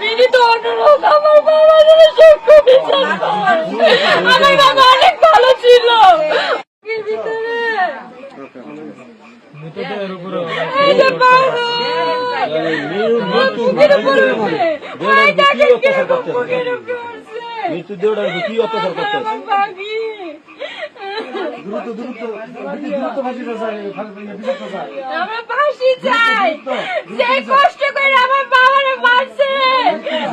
বিনীত অনুরোধ আমার বাবা যেন বিচার পায়। আমার বাবা অনেক ভালো ছিল এর ভিতরে এই যে বাবা, আমার বুকের উপরে উঠে। ভাই দেখেন কীরকম বুকের উপরে উঠছে। মৃত্যু দেওয়ার কি অত্যাচার করতে দ্রুত দ্রুত দ্রুত ফাঁসিটা চাই আমরা ফাঁসি যে কষ্ট করে আমার বাবারে মারছে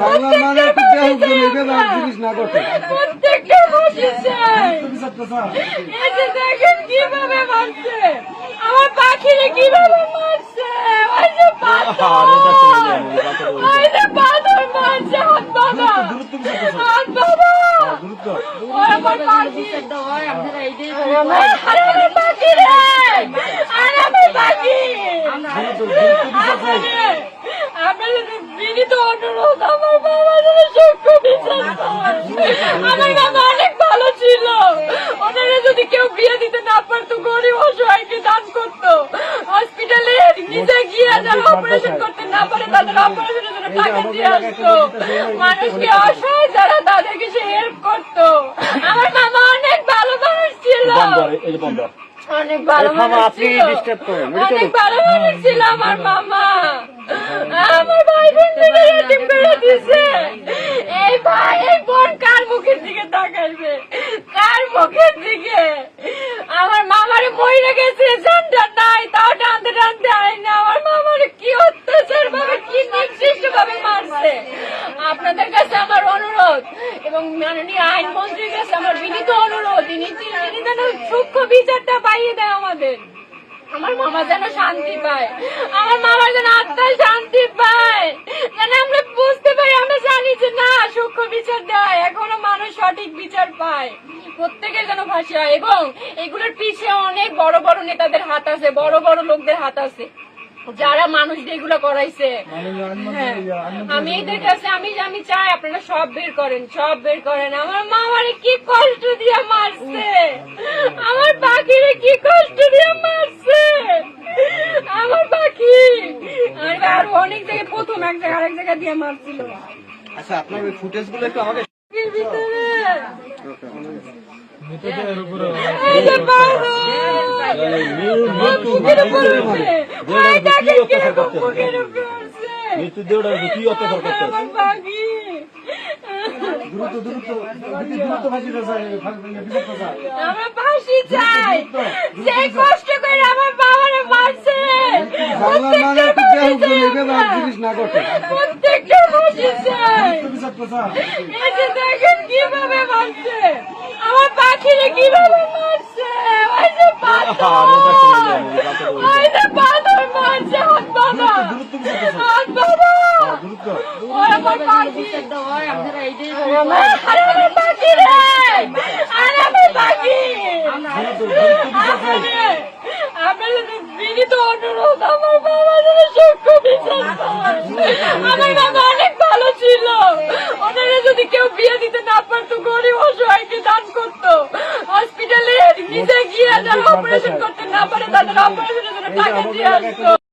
বাংলা মানে ফাঁসি চাই। আমরা। জিনিস না করতে। প্রত্যেকটা ফাঁসি চাই। এই যে দেখেন কীভাবে মারছে। আমার পাখিরে কীভাবে মারছে। ওই যে পাথর। ওই যে পাথর মারছে হাত বাবা। হাত বাবা। দ্রুত ওই আমার পাখি। আমার আমার পাখি রে। আর আমার পাখি। আমরা যদি বিনীত অনুরোধ আমার বাবা অনেক ভালো ছিল। ওনারা যদি কেউ বিয়ে দিতে না পারতো গরিব অসহায়কে দান করতো। হসপিটালে নিজে গিয়ে যারা অপারেশন করতে না পারে তাদের অপারেশনের জন্য টাকা দিয়ে আসতো। মানুষকে অসহায় যারা তাদেরকে সে হেল্প করতো। আমার মামা অনেক ভালো মানুষ ছিল। এই যে বন্ধ অনেক ভালো মানুষ ছিল। অনেক ভালো মানুষ ছিল আমার মামা। আমার ভাই বোন মিলে দিছে এই ভাই এই বোন কার মুখের দিকে তাকাইবে কার মুখের দিকে আমার মামারে মরে গেছে, জানটা নাই তাও টানতে টানতে না। আমার মামারে কি অত্যাচার ভাবে, কি নির্দিষ্ট ভাবে মারছে। আপনাদের কাছে আমার অনুরোধ, এবং মাননীয় কাছে আমার বিনীত অনুরোধ তিনি তিনি যেন সূক্ষ্ম বিচারটা পাইয়ে দেয় আমাদের। আমার মামা যেন শান্তি পায়। আমার মামার যেন আত্মায় শান্তি পায়। যেন আমরা আমরা জানি যে না, সূক্ষ্ম বিচার দেয়। এখনও মানুষ সঠিক বিচার পায়। প্রত্যেকের যেন ফাঁসি হয়। এবং এগুলোর পিছে অনেক বড় বড় নেতাদের হাত আছে, বড় বড় লোকদের হাত আছে, যারা মানুষ এগুলো করাইছে। হ্যাঁ আমি এদের কাছে, আমি আমি চাই আপনারা সব বের করেন, সব বের করেন। আমার মামারে কি কষ্ট দিয়ে মারছে। আমার পাখিরে কি কষ্ট দিয়ে মারছে। আমার পাখি। আর অনেক জায়গায়, প্রথম এক জায়গায়, আরেক জায়গায় দিয়ে মারছিল। আচ্ছা আপনার ওই ফুটেজগুলো একটু আমাকে আমার বুকের উপরে উঠে। ভাই দেখেন কীরকম বুকের উপরে উঠছে। মৃত্যু দেওয়ার কি অত্যাচার করতে দ্রুত দ্রুত দ্রুত ফাঁসিটা চাই আমরা ফাঁসি চাই। যে কষ্ট করে আমার বাবারে মারছে বাংলা মানে একটু দেহ ফাঁসি চাই। আমরা। জিনিস না করতে প্রত্যেকটা ফাঁসি চাই। দেখেন কীভাবে মারছে? আমার পাখিরে কীভাবে মারছে? ওই যে পাথর। ওই যে পাথর মারছে হাত বাবা হাত বাবা দ্রুত ওই আমার পাখি। আমার আমার পাখি রে। আর আমার পাখি। আমরা যদি বিনীত অনুরোধ আমার বাবা যেন সূক্ষ্ম পায়। আমার বাবা অনেক ভালো ছিল ওনারা যদি কেউ বিয়ে দিতে না পারতো গরিব অসহায়কে দান করতো হসপিটালে নিজে গিয়ে যারা অপারেশন করতে না পারে তাদের অপারেশনের জন্য টাকা দিয়ে আসতো।